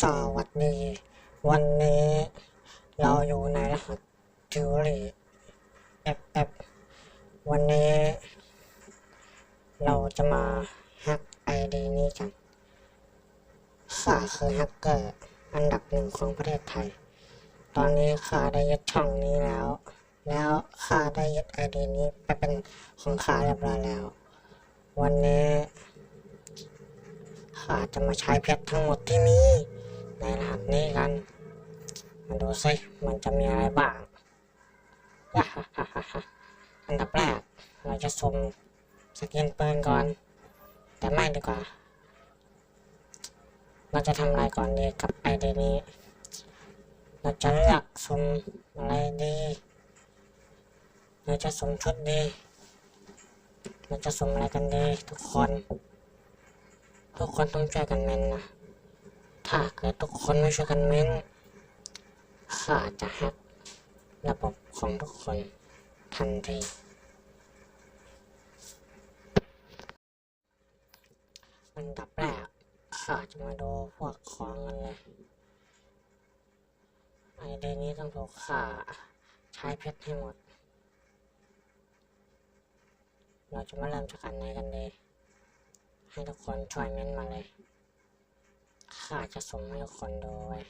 สวัสดี วันนี้เราอยู่ในรหัสทิวรี FF วันนี้ เราจะมาแฮกไอดีนี้กันข้าคือแฮกเกอร์อันดับหนึ่งของประเทศไทย ตอนนี้ข้าได้ยึดช่องนี้แล้ว แล้วข้าได้ยึดไอดีนี้ไปเป็นของข้าเรียบร้อยแล้ว วันนี้ข้าจะมาใช้เพชรทั้งหมดที่มี ในรหัสนี้กัน มาดูสิมันจะมีอะไรบ้างอันดับแรกเราจะสุ่มสกินปืนก่อน แต่ไม่ดีกว่า เราจะทำอะไรก่อนดีกับไอเดียนี้ เราจะเลือกสุ่มอะไรดี เราจะสุ่มชุดดี เราจะสุ่มอะไรกันดีทุกคน ทุกคนต้องช่วยกันเมนนะ ถ้าเกิดทุกคนไม่ช่วยกันเม้นข้าจะแฮกระบบของทุกคนทันทีอันดับแรกข้าจะมาดูพวกของกันเลยไอเดียนี้ต้องถูกข้าใช้เพชรให้หมด เราจะมาเริ่มจากอันไหนกันดีให้ทุกคนช่วยเม้นมาเลย ข้าจะส่งให้ทุกคนดูไว้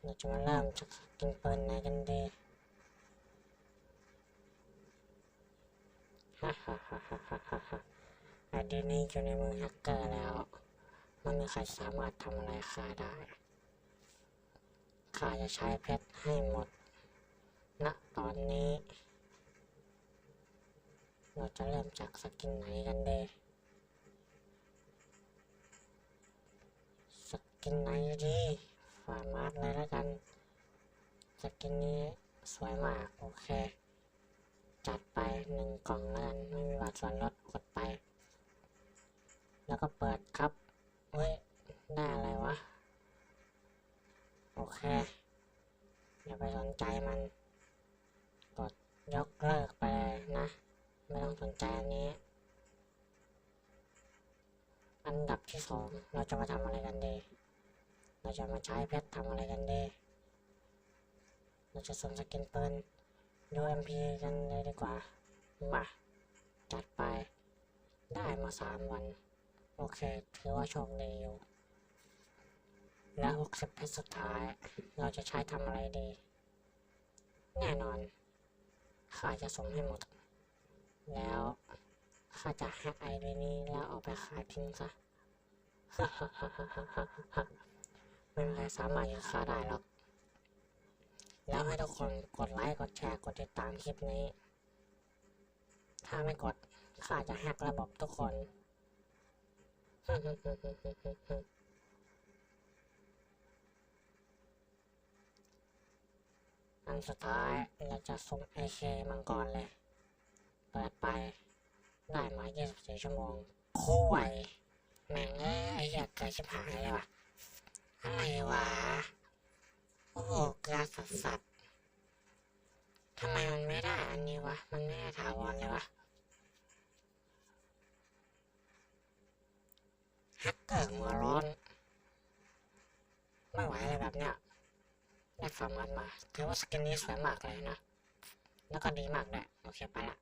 เราจะมาเริ่มจากกินปืนไหนกันดีฮ่าฮ่าฮ่าฮ่าฮ่าฮ่าไอเดียนี้อยู่ในมือแฮกเกอร์แล้วไม่มีใครสามารถทำอะไรข้าได้ข้าจะใช้เพชรให้หมด ณ ตอนนี้ เราจะเริ่มจากสกินไหนกันดี ส กินไหนดีฟาร์มาร์เลยแล้วกันสกินนี้สวยมากโอเค จัดไปหนึ่งกล่องแล้วกันไม่มีบัตรส่วนลดกดไป แล้วก็เปิดครับเฮ้ยได้อะไรวะ โอเคอย่าไปสนใจมัน กดยกเลิกไปเลยนะ ไม่ต้องสนใจอันนี้ อันดับที่สองเราจะมาทำอะไรกันดี เราจะมาใช้เพชรทำอะไรกันดี เราจะสมสกินปืน UMP กันเลยดีกว่า มาจัดไป ได้มาสามวัน โอเค ถือว่าโชคดีอยู่ และหกสิบเพชรสุดท้าย เราจะใช้ทำอะไรดี แน่นอน ข้าจะส่งให้หมด แล้วข้าจะแฮกไอเดียนี้แล้วเอาไปขายทิ้งซะ ไม่มีใครสามารถยึดข้าได้หรอก แล้วให้ทุกคนกดไลค์ กดแชร์ กดติดตามคลิปนี้ ถ้าไม่กดข้าจะแฮกระบบทุกคน อันสุดท้ายเราจะส่งไอเคมังกรเลย เปิดไป ได้มา 24 ชั่วโมงโคุยแม่งเอ้ยไอ้เหี้ยเกิดชิบหายเลยว่ะ อะไรวะ โอ้โหเกลือสัสสัสทำไมมันไม่ได้อันนี้วะ มันไม่ได้ถาวรเลยวะแฮกเกอร์หัวร้อนไม่ไหวเลยแบบเนี้ยได้ฟาร์มันมาถือว่าสกินนี้สวยมากเลยนะ แล้วก็ดีมากด้วยโอเคไปละ